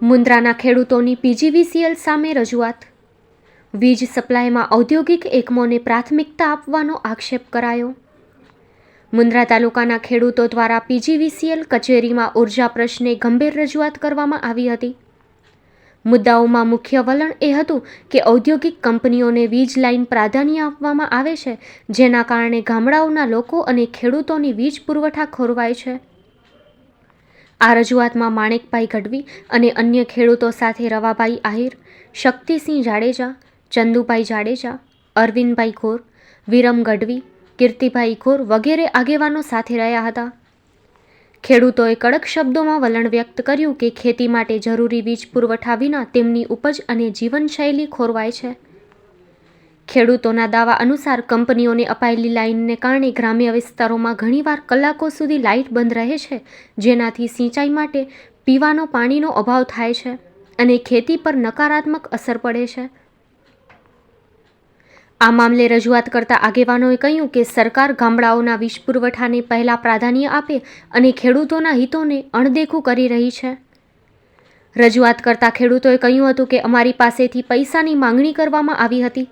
મુન્દ્રાના ખેડૂતોની પીજીવીસીએલ સામે રજૂઆત. વીજ સપ્લાયમાં ઔદ્યોગિક એકમોને પ્રાથમિકતા આપવાનો આક્ષેપ કરાયો. મુન્દ્રા તાલુકાના ખેડૂતો દ્વારા પીજીવીસીએલ કચેરીમાં ઊર્જા પ્રશ્ને ગંભીર રજૂઆત કરવામાં આવી હતી. મુદ્દાઓમાં મુખ્ય વલણ એ હતું કે ઔદ્યોગિક કંપનીઓને વીજ લાઇન પ્રાધાન્ય આપવામાં આવે છે, જેના કારણે ગામડાઓના લોકો અને ખેડૂતોની વીજ પુરવઠા ખોરવાય છે. આ રજૂઆતમાં માણેકભાઈ ગઢવી અને અન્ય ખેડૂતો સાથે રવાભાઈ આહિર, શક્તિસિંહ જાડેજા, ચંદુભાઈ જાડેજા, અરવિંદભાઈ ઘોર, વિરમ ગઢવી, કીર્તિભાઈ ઘોર વગેરે આગેવાનો સાથે રહ્યા હતા. ખેડૂતોએ કડક શબ્દોમાં વલણ વ્યક્ત કર્યું કે ખેતી માટે જરૂરી વીજ પુરવઠા વિના તેમની ઉપજ અને જીવનશૈલી ખોરવાય છે. ખેડૂતોના દાવા અનુસાર કંપનીઓને અપાયેલી લાઇનને કારણે ગ્રામ્ય વિસ્તારોમાં ઘણીવાર કલાકો સુધી લાઇટ બંધ રહે છે, જેનાથી સિંચાઈ માટે પીવાનો પાણીનો અભાવ થાય છે અને ખેતી પર નકારાત્મક અસર પડે છે. આ મામલે રજૂઆત કરતા આગેવાનોએ કહ્યું કે સરકાર ગામડાઓના વીજ પુરવઠાને પહેલાં પ્રાધાન્ય આપે અને ખેડૂતોના હિતોને અણદેખું કરી રહી છે. રજૂઆત કરતા ખેડૂતોએ કહ્યું હતું કે અમારી પાસેથી પૈસાની માંગણી કરવામાં આવી હતી.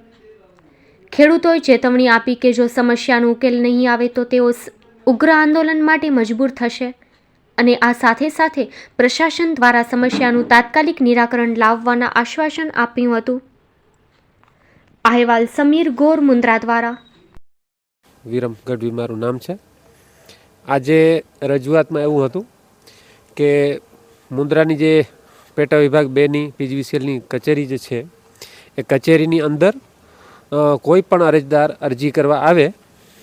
ખેડૂતોએ ચેતવણી આપી કે જો સમસ્યાનો ઉકેલ નહીં આવે તો તેઓ ઉગ્ર આંદોલન માટે મજબૂર થશે. અને આ સાથે સાથે પ્રશાસન દ્વારા સમસ્યાનું તાત્કાલિક નિરાકરણ લાવવાના આશ્વાસન આપ્યું હતું. અહેવાલ સમીર ગોર મુન્દ્રા દ્વારા. વિરમ ગઢવી, મારું નામ છે. આજે રજૂઆતમાં એવું હતું કે મુન્દ્રાની જે પેટા વિભાગ બેની પીજીવીસીએલની કચેરી જે છે, એ કચેરીની અંદર કોઈ પણ અરજદાર અરજી કરવા આવે,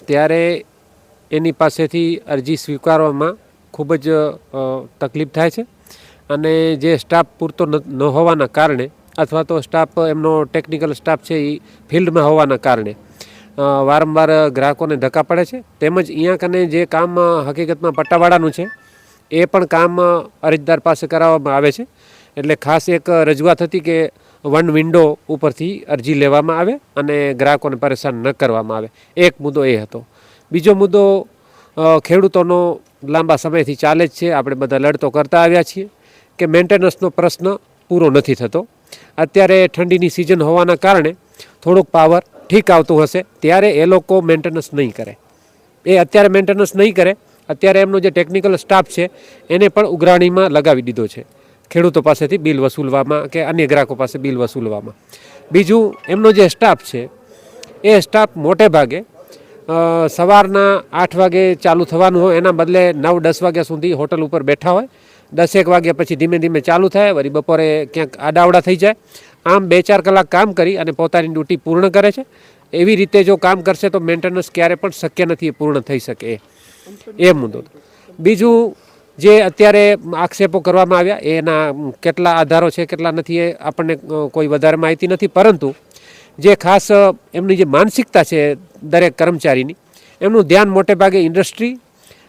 ત્યારે એની પાસેથી અરજી સ્વીકારવામાં ખૂબ જ તકલીફ થાય છે. અને જે સ્ટાફ પૂરતો ન હોવાના કારણે અથવા તો સ્ટાફ એમનો ટેકનિકલ સ્ટાફ છે એ ફિલ્ડમાં હોવાના કારણે વારંવાર ગ્રાહકોને ધક્કા પડે છે. તેમજ અહીંયા કને જે કામ હકીકતમાં પટ્ટાવાળાનું છે, એ પણ કામ અરજદાર પાસે કરાવવામાં આવે છે. એટલે ખાસ એક રજૂઆત હતી કે વન વિન્ડો ઉપરથી અરજી લેવામાં આવે અને ગ્રાહકોને પરેશાન ન કરવામાં આવે. એક મુદ્દો એ હતો. બીજો મુદ્દો ખેડૂતોનો લાંબા સમયથી ચાલે જ છે. આપણે બધા લડતો કરતા આવ્યા છીએ કે મેન્ટેનન્સનો પ્રશ્ન પૂરો નથી થતો. અત્યારે ઠંડીની સિઝન હોવાના કારણે થોડુંક પાવર ઠીક આવતું હશે, ત્યારે એ લોકો મેન્ટેનન્સ નહીં કરે. એ અત્યારે મેન્ટેનન્સ નહીં કરે, અત્યારે એમનો જે ટેકનિકલ સ્ટાફ છે, એને પણ ઉઘરાણીમાં લગાવી દીધો છે. ખેડૂતો પાસેથી બિલ વસૂલવામાં કે અન્ય ગ્રાહકો પાસે બિલ વસૂલવામાં. બીજું, એમનો જે સ્ટાફ છે, એ સ્ટાફ મોટે ભાગે સવારના આઠ વાગે ચાલુ થવાનું હોય, એના બદલે નવ, દસ વાગ્યા સુધી હોટલ ઉપર બેઠા હોય. દસેક વાગ્યા પછી ધીમે ધીમે ચાલુ થાય, વળી બપોરે ક્યાંક આડાવડા થઈ જાય. આમ બે ચાર કલાક કામ કરી અને પોતાની ડ્યુટી પૂર્ણ કરે છે. એવી રીતે જો કામ કરશે તો મેન્ટેનન્સ ક્યારે પણ શક્ય નથી એ પૂર્ણ થઈ શકે એ મુદ્દો. બીજું જે અત્યારે આક્ષેપો કરવામાં આવ્યા, એના કેટલા આધારો છે, કેટલા નથી, એ આપણને કોઈ વધારે માહિતી નથી. પરંતુ જે ખાસ એમની જે માનસિકતા છે દરેક કર્મચારીની, એમનું ધ્યાન મોટે ભાગે ઇન્ડસ્ટ્રી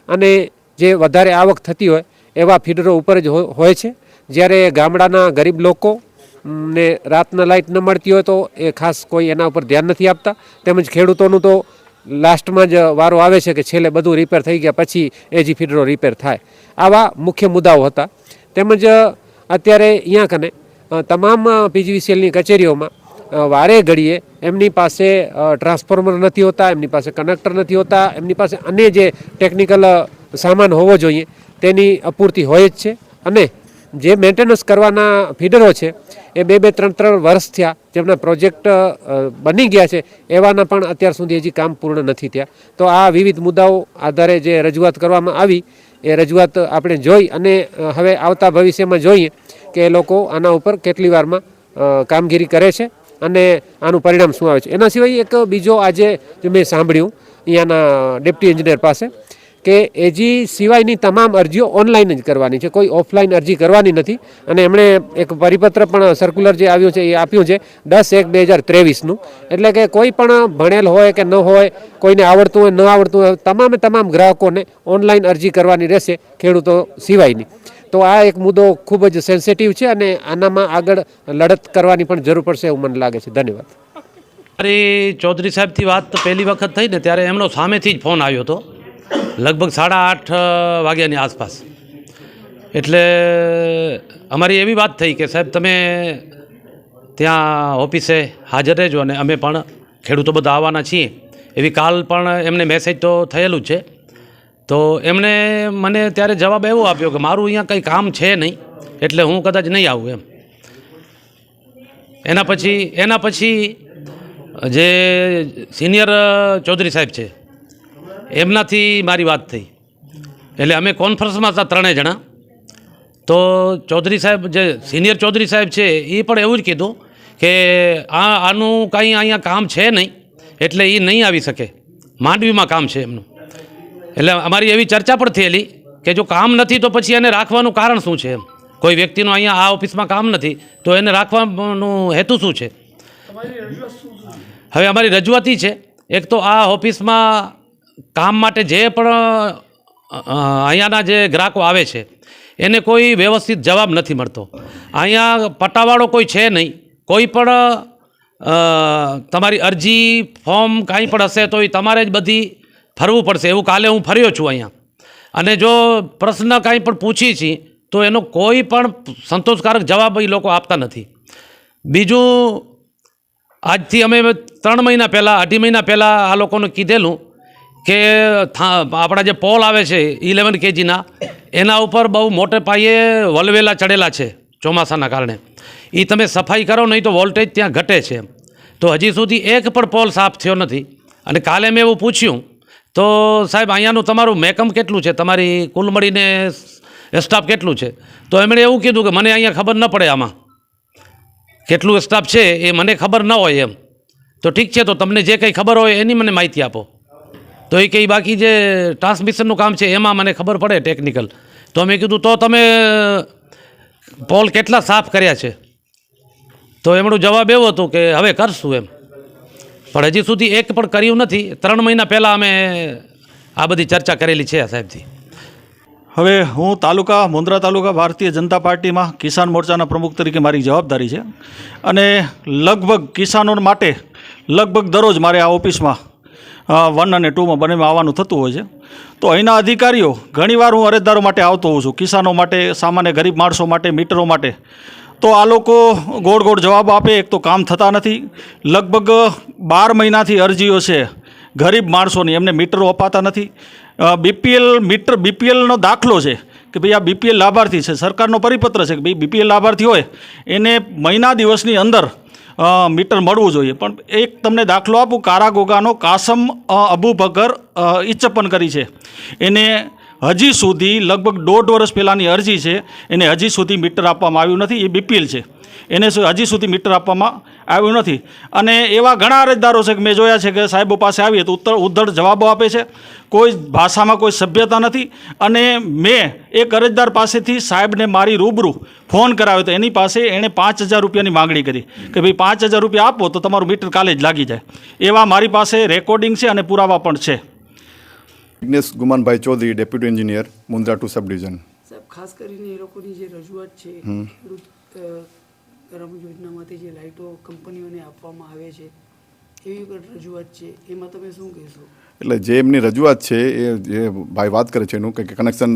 અને જે વધારે આવક થતી હોય, એવા ફીડરો ઉપર જ હોય છે. જ્યારે ગામડાના ગરીબ લોકો ને રાતના લાઇટ ન મળતી હોય તો એ ખાસ કોઈ એના ઉપર ધ્યાન નથી આપતા. તેમજ ખેડૂતોનું તો લાસ્ટમાં જ વારો આવે છે કે છેલ્લે બધું રિપેર થઈ ગયા પછી એ જી ફીડરો રિપેર થાય. આવા મુખ્ય મુદ્દાઓ હતા. તેમજ અત્યારે અહીંયા કને તમામ પીજીવીસીએલની કચેરીઓમાં વારે ઘડીએ એમની પાસે ટ્રાન્સફોર્મર નથી હોતા, એમની પાસે કનેક્ટર નથી હોતા, એમની પાસે અન્ય જે ટેકનિકલ સામાન હોવો જોઈએ તેની અપૂરતી હોય જ છે. અને જે મેન્ટેનન્સ કરવાના ફીડરો છે, એ બે બે ત્રણ ત્રણ વર્ષ થયા. જેમના પ્રોજેક્ટ બની ગયા છે, એવાના પણ અત્યાર સુધી હજી કામ પૂર્ણ નથી થયા. તો આ વિવિધ મુદ્દાઓ આધારે જે રજૂઆત કરવામાં આવી, એ રજૂઆત આપણે જોઈ અને હવે આવતા ભવિષ્યમાં જોઈએ કે એ લોકો આના ઉપર કેટલી વારમાં કામગીરી કરે છે અને આનું પરિણામ શું આવે છે. એના સિવાય એક બીજો આજે મેં સાંભળ્યું, અહીંયાના ડેપ્ટી એન્જિનિયર પાસે કે એજી સિવાયની તમામ અરજીઓ ઓનલાઈન જ કરવાની છે. કોઈ ઓફલાઈન અરજી કરવાની નથી. અને એમણે એક પરિપત્ર પણ સર્ક્યુલર જે આવ્યું છે એ આપ્યું છે દસ એક બે હજાર ત્રેવીસનું. એટલે કે કોઈ પણ ભણેલ હોય કે ન હોય, કોઈને આવડતું હોય, ન આવડતું હોય, તમામે તમામ ગ્રાહકોને ઓનલાઈન અરજી કરવાની રહેશે ખેડૂતો સિવાયની. તો આ એક મુદ્દો ખૂબ જ સેન્સિટિવ છે અને આનામાં આગળ લડત કરવાની પણ જરૂર પડશે એવું મને લાગે છે. ધન્યવાદ. અરે ચૌધરી સાહેબથી વાત પહેલી વખત થઈ ને ત્યારે એમનો સામેથી જ ફોન આવ્યો હતો. લગભગ સાડા આઠ વાગ્યાની આસપાસ. એટલે અમારી એવી વાત થઈ કે સાહેબ તમે ત્યાં ઓફિસે હાજર રહેજો અને અમે પણ ખેડૂતો બધા આવવાના છીએ. એવી કાલ પણ એમને મેસેજ તો થયેલું છે. તો એમણે મને ત્યારે જવાબ એવો આપ્યો કે મારું અહીંયા કંઈ કામ છે નહીં, એટલે હું કદાચ નહીં આવું એમ. એના પછી એના પછી જે સિનિયર ચૌધરી સાહેબ છે એમનાથી મારી વાત થઈ. એટલે અમે કોન્ફરન્સમાં હતા ત્રણેય જણા. તો ચૌધરી સાહેબ જે સિનિયર ચૌધરી સાહેબ છે, એ પણ એવું જ કીધું કે આ, આનું કાંઈ અહીંયા કામ છે નહીં, એટલે એ નહીં આવી શકે. માંડવીમાં કામ છે એમનું. એટલે અમારી એવી ચર્ચા પણ થયેલી કે જો કામ નથી તો પછી એને રાખવાનું કારણ શું છે એમ? કોઈ વ્યક્તિનું અહીંયા આ ઓફિસમાં કામ નથી તો એને રાખવાનું હેતુ શું છે? હવે અમારી રજૂઆત છે, એક તો આ ઓફિસમાં કામ માટે જે પણ અહીંયાના જે ગ્રાહકો આવે છે, એને કોઈ વ્યવસ્થિત જવાબ નથી મળતો. અહીંયા પટ્ટાવાળો કોઈ છે નહીં. કોઈ પણ તમારી અરજી, ફોર્મ કાંઈ પણ હશે તો એ તમારે જ બધી ફરવું પડશે. એવું કાલે હું ફર્યો છું અહીંયા. અને જો પ્રશ્ન કાંઈ પણ પૂછી છીએ તો એનો કોઈ પણ સંતોષકારક જવાબ એ લોકો આપતા નથી. બીજું, આજથી અમે ત્રણ મહિના પહેલાં, અઢી મહિના પહેલાં આ લોકોને કીધેલું કે આપણા જે પોલ આવે છે ઇલેવન કેજીના, એના ઉપર બહુ મોટે પાયે વલવેલા ચડેલા છે ચોમાસાના કારણે. એ તમે સફાઈ કરો, નહીં તો વોલ્ટેજ ત્યાં ઘટે છે તો હજી સુધી એક પણ પોલ સાફ થયો નથી. અને કાલે મેં એવું પૂછ્યું, તો સાહેબ, અહીંયાનું તમારું મેકમ કેટલું છે? તમારી કુલ મળીને સ્ટાફ કેટલું છે? તો એમણે એવું કીધું કે મને અહીંયા ખબર ન પડે આમાં. કેટલું સ્ટાફ છે એ મને ખબર ન હોય એમ. તો ઠીક છે, તો તમને જે કંઈ ખબર હોય એની મને માહિતી આપો. તો એ કંઈ બાકી જે ટ્રાન્સમિશનનું કામ છે, એમાં મને ખબર પડે ટેકનિકલ તો મેં કીધું, તો તમે પોલ કેટલા સાફ કર્યા છે? તો એમનો જવાબ એવો હતો કે, હવે કરશું એમ. પણ હજી સુધી એક પણ કર્યું નથી. ત્રણ મહિના પહેલાં અમે આ બધી ચર્ચા કરેલી છે સાહેબથી હવે હું તાલુકા મુન્દ્રા તાલુકા ભારતીય જનતા પાર્ટીમાં કિસાન મોરચાના પ્રમુખ તરીકે મારી જવાબદારી છે. અને લગભગ કિસાનો માટે લગભગ દરરોજ મારે આ ઓફિસમાં વન અને ટુમાં બંનેમાં આવવાનું થતું હોય છે. તો અહીંના અધિકારીઓ, ઘણીવાર હું અરજદારો માટે આવતો હોઉં છું, કિસાનો માટે, સામાન્ય ગરીબ માણસો માટે, મીટરો માટે. તો આ લોકો ગોળ ગોળ જવાબ આપે, એક તો કામ થતા નથી. લગભગ બાર મહિનાથી અરજીઓ છે, ગરીબ માણસોની, એમને મીટરો અપાતા નથી. બીપીએલ મીટર, બીપીએલનો દાખલો છે, કે ભાઈ આ બીપીએલ લાભાર્થી છે. સરકારનો પરિપત્ર છે કે ભાઈ બીપીએલ લાભાર્થી હોય, એને મહિના દિવસની અંદર મીટર મળવું જોઈએ. પણ એક તમને દાખલો આપું, કારાગોગાનો કાસમ અબુ ભગર ઇચ્છપન કરી છે. એને હજી સુધી લગભગ દોઢ વર્ષ પહેલાંની અરજી છે. એને હજી સુધી મીટર આપવામાં આવ્યું નથી, એ બીપીએલ છે. એને હજી સુધી મીટર આપવામાં આવ્યું નથી. અને એવા ઘણા અરજદારો છે કે મેં જોયા છે કે સાહેબો પાસે આવીએ તો ઉત્તર ઉદ્ધર જવાબો આપે છે. કોઈ ભાષામાં કોઈ સભ્યતા નથી અને મેં એક અરજદાર પાસેથી સાહેબને મારી રૂબરૂ ફોન કરાવ્યો તો એની પાસે એણે પાંચ હજાર રૂપિયાની માગણી કરી કે ભાઈ પાંચ હજાર રૂપિયા આપો તો તમારું મીટર કાલે જ લાગી જાય. એવા મારી પાસે રેકોર્ડિંગ છે અને પુરાવા પણ છે. Vighnesh Gumanbhai Chaudhari deputy engineer Mundra two sub division. સાહેબ ખાસ કરીને એ લોકોની જે રજૂઆત છે ગરમ યોજનામાંથી જે લાઇટો કંપનીઓને આપવામાં આવે છે એવી રજૂઆત છે. એમાં તમે શું કહેશો? એટલે જે એમની રજૂઆત છે એ જે ભાઈ વાત કરે છે એનું કે કનેક્શન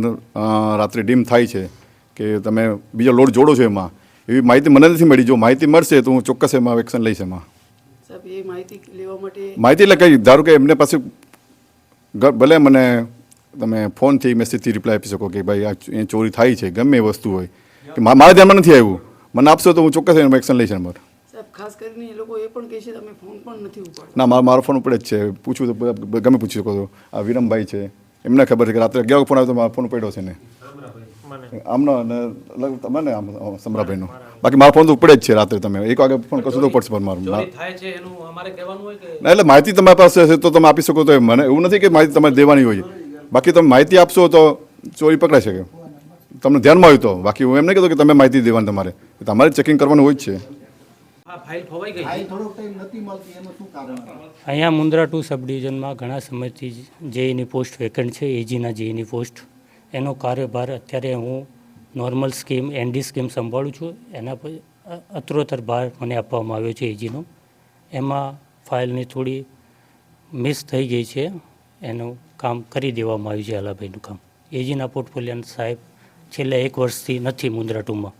રાત્રે ડીમ થાય છે કે તમે બીજો લોડ જોડો છો એમાં. એવી માહિતી મને નથી મળી. જો માહિતી મળશે તો હું ચોક્કસ એમાં એક્શન લઈશ એમાં. માહિતી એટલે કઈ ધારો કે એમને પાસે ભલે મને તમે ફોનથી મેસેજથી રિપ્લાય આપી શકો કે ભાઈ આ ચોરી થાય છે ગમે એ વસ્તુ હોય. કે મારા ધ્યાનમાં નથી આવ્યું. મને આપશો તો હું ચોક્કસ એમાં એક્શન લઈશ સાહેબ ખાસ કરીને એ લોકો એ પણ કહે છે તમે ફોન પણ નથી ઉપાડતા. ના મારો મારો ફોન ઉપડે જ છે. પૂછવું તો ગમે પૂછી શકો છો. આ વિરમભાઈ છે. એમને ખબર છે કે રાત્રે અગિયાર ફોન આવ્યો તો મારો ફોન પડ્યો છે ને. આમનો અને ને તમે આમ આમ સમરાભાઈનો. બાકી મારો ફોન તો ઉપડે જ છે રાત્રે તમે. એક વાગે ફોન કરશો તો પડશે પણ મારું. ના. થાય છે એનું અમારે કહેવાનું હોય કે ના, એટલે માહિતી તમારી પાસે હશે તો તમે આપી શકો તો મને એવું નથી કે માહિતી તમારે દેવાની હોય. બાકી તમે માહિતી આપશો તો ચોરી પકડાઈ શકે. તમને ધ્યાનમાં હોય તો. બાકી હું એમ નહીં કહેતો કે તમે માહિતી દેવાની તમારે. તમારે ચેકિંગ કરવાનું હોય જ છે આ ફાઇલ ખોવાઈ ગઈ અહીંયા મુન્દ્રા ટુ સબ ડિવિઝનમાં ઘણા સમયથી જેઈની પોસ્ટ વેકન્ટ છે એજીના જેઈની પોસ્ટ. એનો કાર્યભાર અત્યારે હું નોર્મલ સ્કીમ એનડી સ્કીમ સંભાળું છું. એના પર અત્રોતર ભાર મને આપવામાં આવ્યો છે એજીનો એમાં ફાઇલની થોડી મિસ થઈ ગઈ છે એનું કામ કરી દેવામાં આવ્યું છે અલાભાઈનું કામ એજીના પોર્ટફોલિયાના સાહેબ છેલ્લા એક વર્ષથી નથી મુન્દ્રા ટુમાં